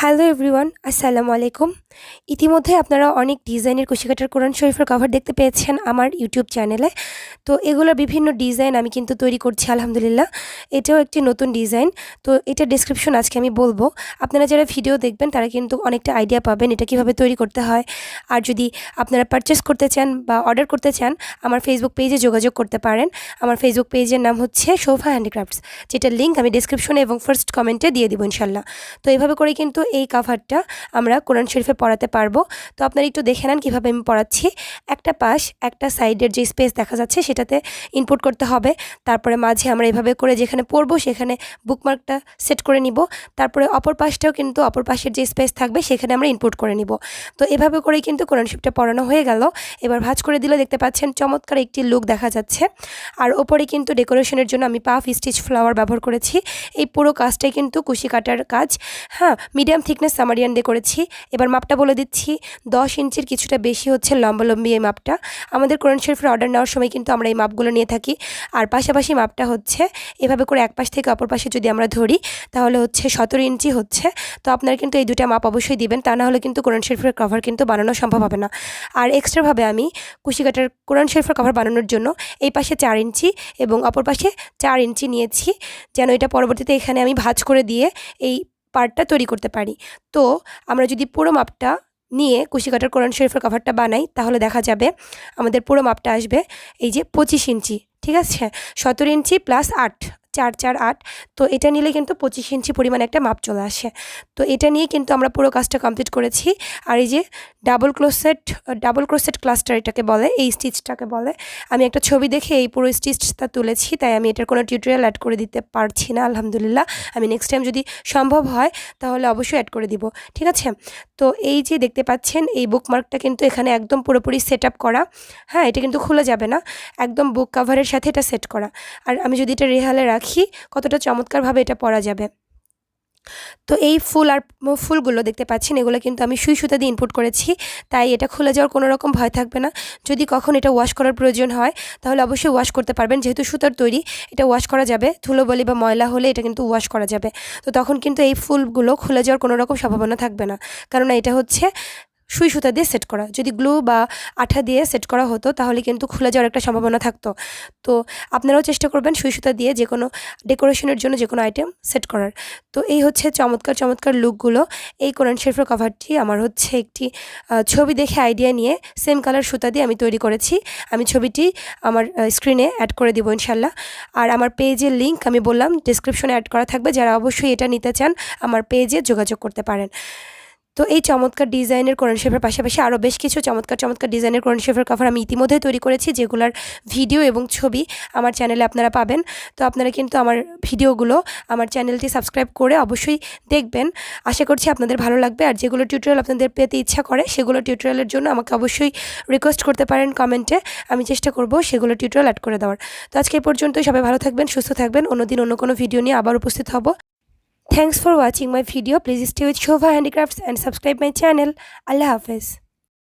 Hello everyone আসসালামু আলাইকুম ইতিমধ্যে আপনারা অনেক ডিজাইনের কুশিকাটার কোরআন শরীফের কভার দেখতে পেয়েছেন আমার ইউটিউব চ্যানেলে তো এগুলোর বিভিন্ন ডিজাইন আমি কিন্তু তৈরি করছি, আলহামদুলিল্লাহ। এটাও একটি নতুন ডিজাইন তো এটা ডিসক্রিপশন আজকে আমি বলব। আপনারা যারা ভিডিও দেখবেন, তারা কিন্তু অনেকটা আইডিয়া পাবেন এটা কীভাবে তৈরি করতে হয়। আর যদি আপনারা পারচেস করতে চান বা অর্ডার করতে চান, আমার ফেসবুক পেজে যোগাযোগ করতে পারেন। আমার ফেসবুক পেজের নাম হচ্ছে শোভা হ্যান্ডিক্রাফটস যেটার লিঙ্ক আমি ডিসক্রিপশনে এবং ফার্স্ট কমেন্টে দিয়ে দিব ইনশাল্লাহ তো এইভাবে করে কিন্তু এই কাভারটা আমরা কোরআন শরীফে পড়াতে পারব। তো আপনারা একটু দেখে নেন কীভাবে আমি পড়াচ্ছি। একটা পাশ, একটা সাইডের যে স্পেস দেখা যাচ্ছে সেটাতে ইনপুট করতে হবে। তারপরে মাঝে আমরা এভাবে করে যেখানে পড়ব সেখানে বুকমার্কটা সেট করে নিব। তারপরে অপর পাশটাও কিন্তু অপর পাশের যে স্পেস থাকবে সেখানে আমরা ইনপুট করে নিব। তো এভাবে করেই কিন্তু কোরআন শরীফটা পড়ানো হয়ে গেল। এবার ভাঁজ করে দিলে দেখতে পাচ্ছেন চমৎকার একটি লুক দেখা যাচ্ছে। আর ওপরে কিন্তু ডেকোরেশনের জন্য আমি পাফ স্টিচ ফ্লাওয়ার ব্যবহার করেছি। এই পুরো কাজটাই কিন্তু কুশি কাটার কাজ। হ্যাঁ মিডিয়াম থিকনেস সামারিয়ান দিয়ে করেছি। এবার মাপটা বলে দিচ্ছি, দশ ইঞ্চির কিছুটা বেশি হচ্ছে লম্বালম্বি এই মাপটা। আমাদের কোরআন শরীফের অর্ডার নেওয়ার সময় কিন্তু আমরা এই মাপগুলো নিয়ে থাকি। আর পাশাপাশি মাপটা হচ্ছে, এভাবে করে এক পাশ থেকে অপর পাশে যদি আমরা ধরি, তাহলে হচ্ছে সতেরো ইঞ্চি হচ্ছে। তো আপনারা কিন্তু এই দুটা মাপ অবশ্যই দিবেন, তা না হলে কিন্তু কোরআন শরীফের কভার কিন্তু বানানো সম্ভব হবে না। আর এক্সট্রাভাবে আমি কুশিকাটার কোরআন শরীফের কভার বানানোর জন্য এই পাশে চার ইঞ্চি এবং অপর পাশে চার ইঞ্চি নিয়েছি। যেন এটা পরবর্তীতে এখানে আমি ভাঁজ করে দিয়ে এই পার্টটা তৈরি করতে পারি। তো আমরা যদি পুরো মাপটা নিয়ে কুশিকাটার কোরআন শরীফের কভারটা বানাই, তাহলে দেখা যাবে আমাদের পুরো মাপটা আসবে এই যে পঁচিশ ইঞ্চি, ঠিক আছে? সতেরো ইঞ্চি প্লাস আট চার চার আট, তো এটা নিলে কিন্তু পঁচিশ ইঞ্চি পরিমাণ একটা মাপ চলে আসে। তো এটা নিয়ে কিন্তু আমরা পুরো কাজটা কমপ্লিট করেছি। আর এই যে double closet double closet cluster এটাকে বলে, এই স্টিচটাকে বলে, আমি একটা ছবি দেখে এই পুরো স্টিচটা তুলেছি, তাই আমি এটার কোনো টিউটোরিয়াল অ্যাড করে দিতে পারছি না, আলহামদুলিল্লাহ। আমি নেক্সট টাইম যদি সম্ভব হয়, তাহলে অবশ্যই অ্যাড করে দিব, ঠিক আছে? তো এই যে দেখতে পাচ্ছেন, এই বুকমার্কটা কিন্তু এখানে একদম পুরোপুরি সেট আপ করা হ্যাঁ এটা কিন্তু খোলা যাবে না। একদম বুক কাভারের সাথে এটা সেট করা। আর আমি যদি এটা রেহালে রাখি কতটা চমৎকারভাবে এটা পরা যাবে। তো এই ফুল আর ফুলগুলো দেখতে পাচ্ছেন, এগুলো কিন্তু আমি সুই সুতা দিয়ে ইনপুট করেছি, তাই এটা খুলে যাওয়ার কোনো রকম ভয় থাকবে না। যদি কখন এটা ওয়াশ করার প্রয়োজন হয়, তাহলে অবশ্যই ওয়াশ করতে পারবেন। যেহেতু সুতার তৈরি, এটা ওয়াশ করা যাবে। ধুলোবলি বা ময়লা হলে এটা কিন্তু ওয়াশ করা যাবে। তো তখন কিন্তু এই ফুলগুলো খুলে যাওয়ার কোনো রকম সম্ভাবনা থাকবে না। কারণ এটা হচ্ছে সুই সুতা দিয়ে সেট করা। যদি গ্লু বা আঠা দিয়ে সেট করা হতো, তাহলে কিন্তু খুলে যাওয়ার একটা সম্ভাবনা থাকতো। তো আপনারাও চেষ্টা করবেন সুই সুতা দিয়ে যে কোনো ডেকোরেশনের জন্য যে কোনো আইটেম সেট করার। তো এই হচ্ছে চমৎকার চমৎকার লুকগুলো এই কোরআন শেরফের কভারটি আমার হচ্ছে একটি ছবি দেখে আইডিয়া নিয়ে সেম কালার সুতা দিয়ে আমি তৈরি করেছি। আমি ছবিটি আমার স্ক্রিনে অ্যাড করে দিব ইনশাল্লাহ আর আমার পেজের লিঙ্ক আমি বললাম ডিসক্রিপশনে অ্যাড করা থাকবে। যারা অবশ্যই এটা নিতে চান, আমার পেজে যোগাযোগ করতে পারেন। তো এই চমৎকার ডিজাইনের কোরআন শেফের পাশাপাশি আরও বেশ কিছু চমৎকার চমৎকার ডিজাইনের কোরআন শেফের কভার আমি ইতিমধ্যেই তৈরি করেছি, যেগুলোর ভিডিও এবং ছবি আমার চ্যানেলে আপনারা পাবেন। তো আপনারা কিন্তু আমার ভিডিওগুলো আমার চ্যানেলটি সাবস্ক্রাইব করে অবশ্যই দেখবেন। আশা করছি আপনাদের ভালো লাগবে। আর যেগুলো টিউটোরিয়াল আপনাদের পেতে ইচ্ছা করে, সেগুলো টিউটোরিয়ালের জন্য আমাকে অবশ্যই রিকোয়েস্ট করতে পারেন কমেন্টে আমি চেষ্টা করব সেগুলো টিউটোরিয়াল অ্যাড করে দেওয়ার। তো আজকে এই পর্যন্তই। সবাই ভালো থাকবেন, সুস্থ থাকবেন। অন্যদিন অন্য কোনো ভিডিও নিয়ে আবার উপস্থিত হব। Thanks for watching my video. Please stay with Shova Handicrafts and subscribe my channel. Allah Hafiz.